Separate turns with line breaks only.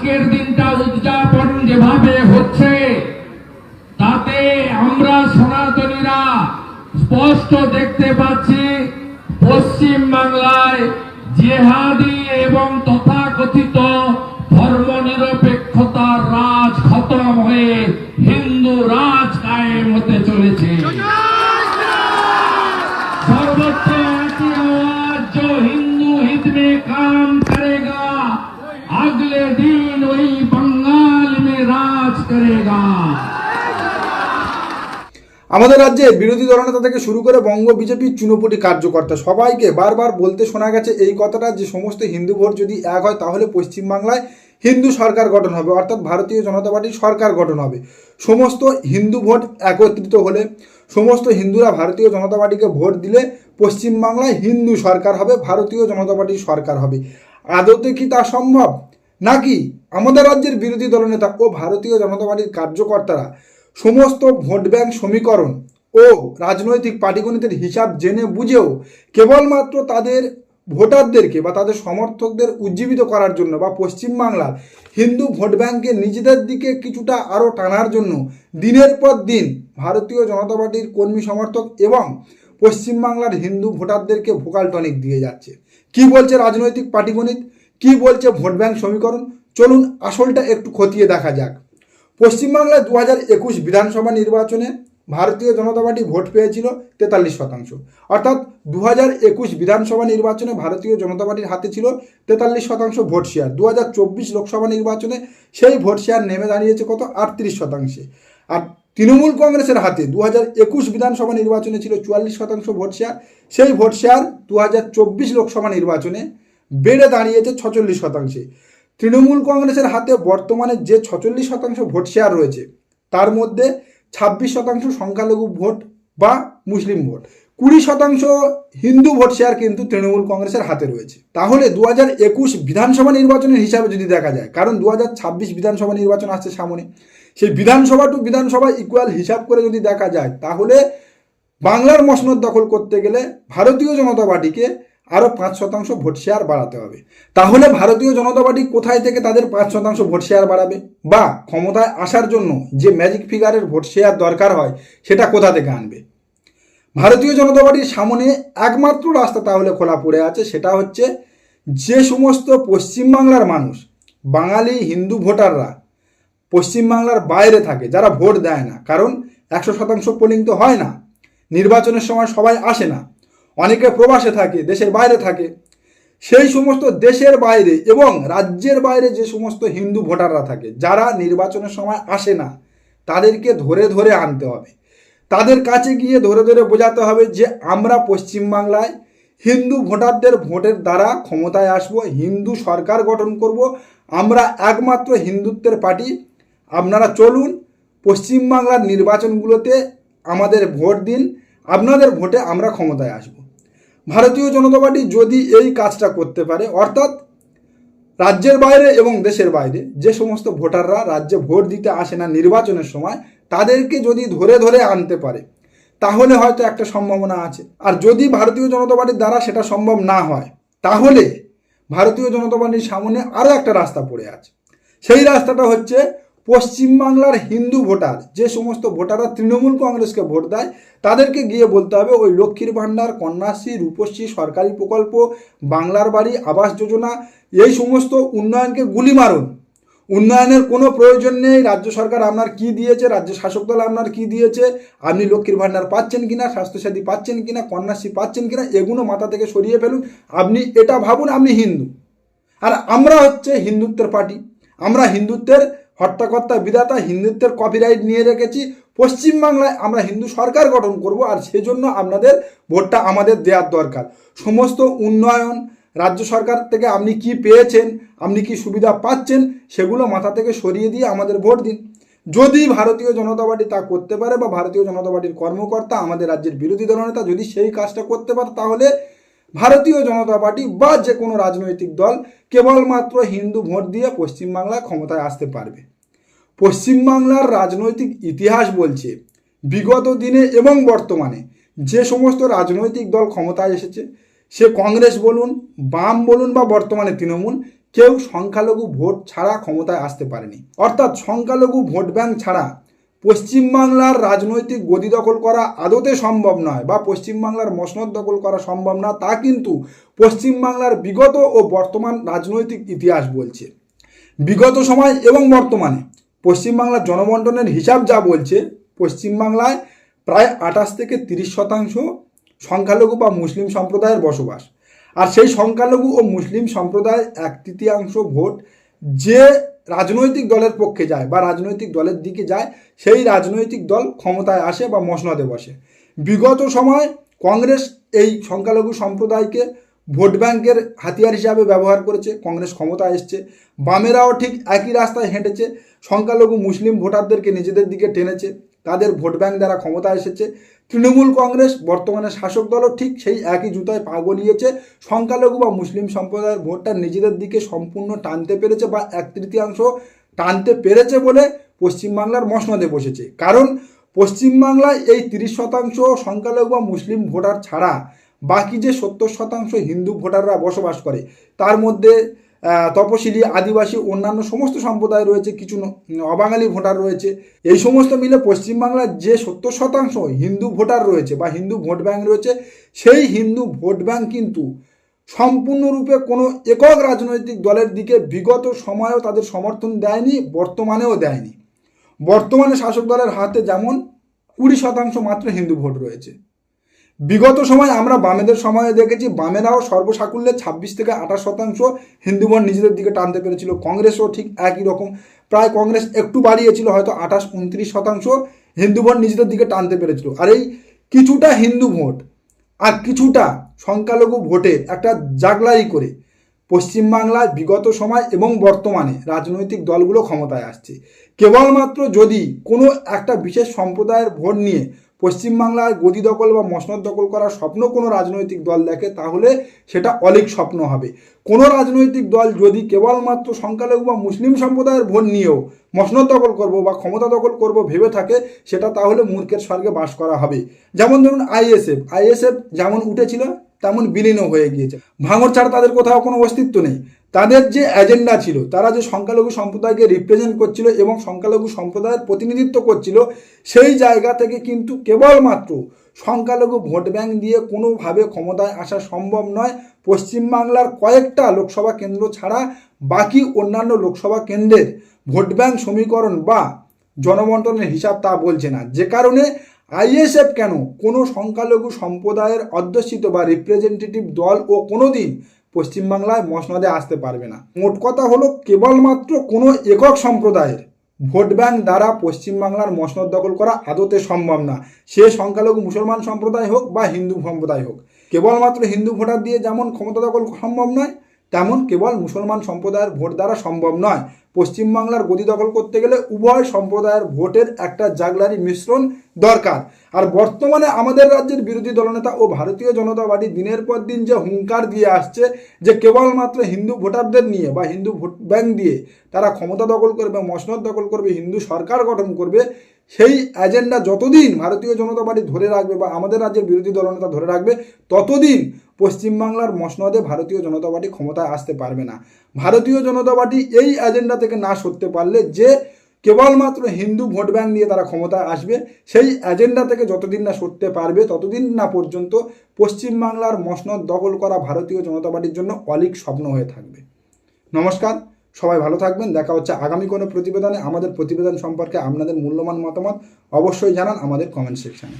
আজকের দিনটা উদযাপন যেভাবে হচ্ছে, তাতে আমরা সনাতনীরা স্পষ্ট দেখতে পাচ্ছি পশ্চিম বাংলায় জেহাদি এবং তথাকথিত करेगा
আমাদের রাজ্যে বিরোধী দলনেতা থেকে শুরু করে বঙ্গ বিজেপির চুনোপুটি কার্যকর্তা সবাইকে বারবার বলতে শোনা গেছে এই কথাটা যে সমস্ত হিন্দু ভোট যদি এক হয় তাহলে পশ্চিমবাংলায় হিন্দু সরকার গঠন হবে অর্থাৎ ভারতীয় জনতা পার্টির সরকার গঠন হবে সমস্ত হিন্দু ভোট একত্রিত হলে সমস্ত হিন্দুরা ভারতীয় জনতা পার্টিকে ভোট দিলে পশ্চিমবাংলায় হিন্দু সরকার হবে ভারতীয় জনতা পার্টির সরকার হবে আদতে কি তা সম্ভব নাকি আমাদের রাজ্যের বিরোধী দলনেতা ও ভারতীয় জনতা পার্টির কার্যকর্তারা সমস্ত ভোট ব্যাংক সমীকরণ ও রাজনৈতিক পাটিগণিতের হিসাব জেনে বুঝেও কেবলমাত্র তাদের ভোটারদেরকে বা তাদের সমর্থকদের উজ্জীবিত করার জন্য বা পশ্চিমবাংলার হিন্দু ভোট ব্যাংকে নিজেদের দিকে কিছুটা আরও টানার জন্য দিনের পর দিন ভারতীয় জনতা পার্টির কর্মী সমর্থক এবং পশ্চিমবাংলার হিন্দু ভোটারদেরকে ভোকাল টনিক দিয়ে যাচ্ছে। কি বলছে রাজনৈতিক পাটিগণিত? কি বলছে ভোট ব্যাংক সমীকরণ? চলুন আসলটা একটু খতিয়ে দেখা যাক। পশ্চিমবাংলায় দু হাজার একুশ বিধানসভা নির্বাচনে ভারতীয় জনতা পার্টি ভোট পেয়েছিল তেতাল্লিশ শতাংশ। অর্থাৎ দু হাজার একুশ বিধানসভা নির্বাচনে ভারতীয় জনতা পার্টির হাতে ছিল তেতাল্লিশ শতাংশ ভোট শেয়ার। দু হাজার চব্বিশ লোকসভা নির্বাচনে সেই ভোট শেয়ার নেমে দাঁড়িয়েছে কত? আটত্রিশ শতাংশে। আর তৃণমূল কংগ্রেসের হাতে দু হাজার একুশ বিধানসভা নির্বাচনে ছিল চুয়াল্লিশ শতাংশ ভোট শেয়ার। সেই ভোট শেয়ার দু হাজার চব্বিশ লোকসভা নির্বাচনে বেড়ে দাঁড়িয়েছে ছচল্লিশ শতাংশে। তৃণমূল কংগ্রেসের হাতে বর্তমানে যে ছচল্লিশ শতাংশ ভোট শেয়ার রয়েছে, তার মধ্যে ছাব্বিশ শতাংশ সংখ্যালঘু ভোট বা মুসলিম ভোট। কুড়ি শতাংশ হিন্দু ভোট শেয়ার কিন্তু তৃণমূল কংগ্রেসের হাতে রয়েছে। তাহলে দু হাজার একুশ বিধানসভা নির্বাচনের হিসাবে যদি দেখা যায়, কারণ দু হাজার ছাব্বিশ বিধানসভা নির্বাচন আসছে সামনে, সেই বিধানসভা টু বিধানসভা ইকুয়াল হিসাব করে যদি দেখা যায়, তাহলে বাংলার মসনদ দখল করতে গেলে ভারতীয় জনতা পার্টিকে আরও পাঁচ শতাংশ ভোট শেয়ার বাড়াতে হবে। তাহলে ভারতীয় জনতা পার্টি কোথায় থেকে তাদের পাঁচ শতাংশ ভোট শেয়ার বাড়াবে? বা ক্ষমতায় আসার জন্য যে ম্যাজিক ফিগারের ভোট শেয়ার দরকার হয়, সেটা কোথা থেকে আনবে? ভারতীয় জনতা পার্টির সামনে একমাত্র রাস্তা তাহলে খোলা পড়ে আছে, সেটা হচ্ছে যে সমস্ত পশ্চিমবাংলার মানুষ, বাঙালি, হিন্দু ভোটাররা পশ্চিমবাংলার বাইরে থাকে, যারা ভোট দেয় না। কারণ একশো শতাংশ পোলিং তো হয় না, নির্বাচনের সময় সবাই আসে না। অনেকে প্রবাসে থাকে, দেশের বাইরে থাকে। সেই সমস্ত দেশের বাইরে এবং রাজ্যের বাইরে যে সমস্ত হিন্দু ভোটাররা থাকে, যারা নির্বাচনের সময় আসে না, তাদেরকে ধরে ধরে আনতে হবে। তাদের কাছে গিয়ে ধরে ধরে বোঝাতে হবে যে, আমরা পশ্চিমবাংলায় হিন্দু ভোটারদের ভোটের দ্বারা ক্ষমতায় আসব, হিন্দু সরকার গঠন করব, আমরা একমাত্র হিন্দুত্বের পার্টি। আপনারা চলুন, পশ্চিমবাংলার নির্বাচনগুলোতে আমাদের ভোট দিন, আপনাদের ভোটে আমরা ক্ষমতায় আসব। ভারতীয় জনতা পার্টি যদি এই কাজটা করতে পারে, অর্থাৎ রাজ্যের বাইরে এবং দেশের বাইরে, যে সমস্ত ভোটাররা রাজ্যে ভোট দিতে আসে না নির্বাচনের সময়, তাদেরকে যদি ধরে ধরে আনতে পারে, তাহলে হয়তো একটা সম্ভাবনা আছে। আর যদি ভারতীয় জনতা পার্টির দ্বারা সেটা সম্ভব না হয়, তাহলে ভারতীয় জনতা পার্টির সামনে আরও একটা রাস্তা পড়ে আছে। সেই রাস্তাটা হচ্ছে পশ্চিমবাংলার হিন্দু ভোটার, যে সমস্ত ভোটাররা তৃণমূল কংগ্রেসকে ভোট দেয়, তাদেরকে গিয়ে বলতে হবে, ওই লক্ষ্মীর ভাণ্ডার, কন্যাশ্রী, রূপশ্রী, সরকারি প্রকল্প, বাংলার বাড়ি, আবাস যোজনা, এই সমস্ত উন্নয়নকে গুলি মারুন। উন্নয়নের কোনো প্রয়োজন নেই, রাজ্য সরকার আপনার কি দিয়েছে, রাজ্য শাসক দল আপনার কি দিয়েছে, আপনি লক্ষ্মীর ভাণ্ডার পাচ্ছেন কিনা, স্বাস্থ্যসাথী পাচ্ছেন কিনা, কন্যাশ্রী পাচ্ছেন কিনা, এগুলো মাথা থেকে সরিয়ে ফেলুন। আপনি এটা ভাবুন, আপনি হিন্দু। আর আমরা হচ্ছে হিন্দুত্বের পার্টি। আমরা হিন্দুত্বের হট্টাকর্তা বিধাতা হিন্দুত্বের কপিরাইট নিয়ে রেখেছি। পশ্চিমবাংলায় আমরা হিন্দু সরকার গঠন করব আর সেজন্য আপনাদের ভোটটা আমাদের দেওয়ার দরকার। সমস্ত উন্নয়ন রাজ্য সরকার থেকে আপনি কি পেয়েছেন, আপনি কি সুবিধা পাচ্ছেন, সেগুলো মাথা থেকে সরিয়ে দিয়ে আমাদের ভোট দিন। যদি ভারতীয় জনতা পার্টি তা করতে পারে বা ভারতীয় জনতা পার্টির কর্মকর্তা আমাদের রাজ্যের বিরোধী দলনেতা যদি সেই কাজটা করতে পারে, তাহলে ভারতীয় জনতা পার্টি বা যে কোনো রাজনৈতিক দল কেবলমাত্র হিন্দু ভোট দিয়ে পশ্চিমবাংলায় ক্ষমতায় আসতে পারবে। পশ্চিমবাংলার রাজনৈতিক ইতিহাস বলছে, বিগত দিনে এবং বর্তমানে যে সমস্ত রাজনৈতিক দল ক্ষমতায় এসেছে, সে কংগ্রেস বলুন, বাম বলুন বা বর্তমানে তৃণমূল, কেউ সংখ্যালঘু ভোট ছাড়া ক্ষমতায় আসতে পারেনি। অর্থাৎ সংখ্যালঘু ভোট ব্যাংক ছাড়া পশ্চিমবাংলার রাজনৈতিক গদি দখল করা আদতে সম্ভব নয় বা পশ্চিমবাংলার মসনদ দখল করা সম্ভব না, তা কিন্তু পশ্চিমবাংলার বিগত ও বর্তমান রাজনৈতিক ইতিহাস বলছে। বিগত সময় এবং বর্তমানে পশ্চিমবাংলার জনবন্টনের হিসাব যা বলছে, পশ্চিমবাংলায় প্রায় আঠাশ থেকে তিরিশ শতাংশ সংখ্যালঘু বা মুসলিম সম্প্রদায়ের বসবাস। আর সেই সংখ্যালঘু ও মুসলিম সম্প্রদায় এক তৃতীয়াংশ ভোট যে রাজনৈতিক দলের পক্ষে যায় বা রাজনৈতিক দলের দিকে যায়, সেই রাজনৈতিক দল ক্ষমতায় আসে বা মসনদে বসে। বিগত সময় কংগ্রেস এই সংখ্যালঘু সম্প্রদায়কে ভোট ব্যাংকের হাতিয়ার হিসাবে ব্যবহার করেছে, কংগ্রেস ক্ষমতায় এসছে। বামেরাও ঠিক একই রাস্তায় হেঁটেছে, সংখ্যালঘু মুসলিম ভোটারদেরকে নিজেদের দিকে টেনেছে। তাদের ভোট ব্যাংক দ্বারা ক্ষমতায় এসেছে। তৃণমূল কংগ্রেস বর্তমানে শাসক দলও ঠিক সেই একই জুতায় পা গলিয়েছে। সংখ্যালঘু বা মুসলিম সম্প্রদায়ের ভোটটা নিজেদের দিকে সম্পূর্ণ টানতে পেরেছে বা এক তৃতীয়াংশ টানতে পেরেছে বলে পশ্চিমবাংলার মসনদে বসেছে। কারণ পশ্চিমবাংলায় এই তিরিশ শতাংশ সংখ্যালঘু বা মুসলিম ভোটার ছাড়া বাকি যে সত্তর শতাংশ হিন্দু ভোটাররা বসবাস করে, তার মধ্যে তপশিলি, আদিবাসী, অন্যান্য সমস্ত সম্প্রদায় রয়েছে, কিছু অবাঙালি ভোটার রয়েছে। এই সমস্ত মিলে পশ্চিমবাংলার যে সত্তর শতাংশ হিন্দু ভোটার রয়েছে বা হিন্দু ভোট ব্যাংক রয়েছে, সেই হিন্দু ভোট ব্যাংক কিন্তু সম্পূর্ণরূপে কোনো একক রাজনৈতিক দলের দিকে বিগত সময়েও তাদের সমর্থন দেয়নি, বর্তমানেও দেয়নি। বর্তমানে শাসক দলের হাতে যেমন কুড়ি শতাংশ মাত্র হিন্দু ভোট রয়েছে। বিগত সময় আমরা বামেদের সময়ে দেখেছি, বামেরাও সর্বসাকুল্যে ছাব্বিশ থেকে আঠাশ শতাংশ হিন্দু ভোট নিজেদের দিকে টানতে পেরেছিল। কংগ্রেসও ঠিক একই রকম। প্রায় কংগ্রেস একটু বাড়িয়েছিল, হয়তো আঠাশ, উনত্রিশ শতাংশ হিন্দু ভোট নিজেদের দিকে টানতে পেরেছিল। আর এই কিছুটা হিন্দু ভোট আর কিছুটা সংখ্যালঘু ভোটে একটা জাগলাই করে পশ্চিমবাংলায় বিগত সময় এবং বর্তমানে রাজনৈতিক দলগুলো ক্ষমতায় আসছে। কেবলমাত্র যদি কোনো একটা বিশেষ সম্প্রদায়ের ভোট নিয়ে পশ্চিমবাংলার গদি দখল বা মসনদ দখল করার স্বপ্ন কোনো রাজনৈতিক দল দেখে, তাহলে সেটা অলিক স্বপ্ন হবে। কোনো রাজনৈতিক দল যদি কেবলমাত্র সংখ্যালঘু বা মুসলিম সম্প্রদায়ের ভোট নিয়েও মসনদ দখল করব বা ক্ষমতা দখল করব ভেবে থাকে, সেটা তাহলে মূর্খের স্বর্গে বাস করা হবে। যেমন ধরুন আইএসএফ আইএসএফ যেমন উঠেছিল, তেমন বিলীনও হয়ে গিয়েছে। ভাঙর ছাড়া তাদের কোথাও কোনো অস্তিত্ব নেই। তাদের যে এজেন্ডা ছিল, তারা যে সংখ্যালঘু সম্প্রদায়কে রিপ্রেজেন্ট করছিল এবং সংখ্যালঘু সম্প্রদায়ের প্রতিনিধিত্ব করছিল, সেই জায়গা থেকে কিন্তু কেবলমাত্র সংখ্যালঘু ভোট ব্যাংক দিয়ে কোনোভাবে ক্ষমতায় আসা সম্ভব নয়। পশ্চিমবাংলার কয়েকটা লোকসভা কেন্দ্র ছাড়া বাকি অন্যান্য লোকসভা কেন্দ্রের ভোট ব্যাংক সমীকরণ বা জনবন্টনের হিসাব তা বলছে না। যে কারণে আইএসএফ কেন কোনো সংখ্যালঘু সম্প্রদায়ের অধ্যুষিত বা রিপ্রেজেন্টেটিভ দল ও কোনো দিন পশ্চিমবাংলায় মসনদে আসতে পারবে না। মোট কথা হলো, কেবলমাত্র কোনো একক সম্প্রদায়ের ভোট ব্যাংক দ্বারা পশ্চিমবাংলার মসনদ দখল করা আদতে সম্ভব না। সে সংখ্যালঘু মুসলমান সম্প্রদায় হোক বা হিন্দু সম্প্রদায় হোক, কেবলমাত্র হিন্দু ভোটার দিয়ে যেমন ক্ষমতা দখল সম্ভব নয় তেমন কেবল মুসলমান সম্প্রদায়ের ভোট দ্বারা সম্ভব নয়। পশ্চিমবাংলার গদি দখল করতে গেলে উভয় সম্প্রদায়ের ভোটের একটা জাগলারি মিশ্রণ দরকার। আর বর্তমানে আমাদের রাজ্যের বিরোধী দলনেতা ও ভারতীয় জনতা পার্টি দিনের পর দিন যে হুঙ্কার দিয়ে আসছে, যে কেবলমাত্র হিন্দু ভোটারদের নিয়ে বা হিন্দু ভোট ব্যাংক দিয়ে তারা ক্ষমতা দখল করবে, মসনদ দখল করবে, হিন্দু সরকার গঠন করবে সেই এজেন্ডা যতদিন ভারতীয় জনতা পার্টি ধরে রাখবে বা আমাদের রাজ্যের বিরোধী দলনেতা ধরে রাখবে, ততদিন পশ্চিমবাংলার মসনদে ভারতীয় জনতা পার্টি ক্ষমতায় আসতে পারবে না। ভারতীয় জনতা পার্টি এই এজেন্ডা থেকে না সরতে পারলে যে কেবলমাত্র হিন্দু ভোট ব্যাংক নিয়ে তারা ক্ষমতায় আসবে, সেই এজেন্ডা থেকে যতদিন না সরতে পারবে, ততদিন না পর্যন্ত পশ্চিমবাংলার মসনদ দখল করা ভারতীয় জনতা পার্টির জন্য অলিক স্বপ্ন হয়ে থাকবে। নমস্কার। সবাই ভালো থাকবেন। দেখা হচ্ছে আগামী কোনো প্রতিবেদনে। আমাদের প্রতিবেদন সম্পর্কে আপনাদের মূল্যবান মতামত অবশ্যই জানান আমাদের কমেন্ট সেকশানে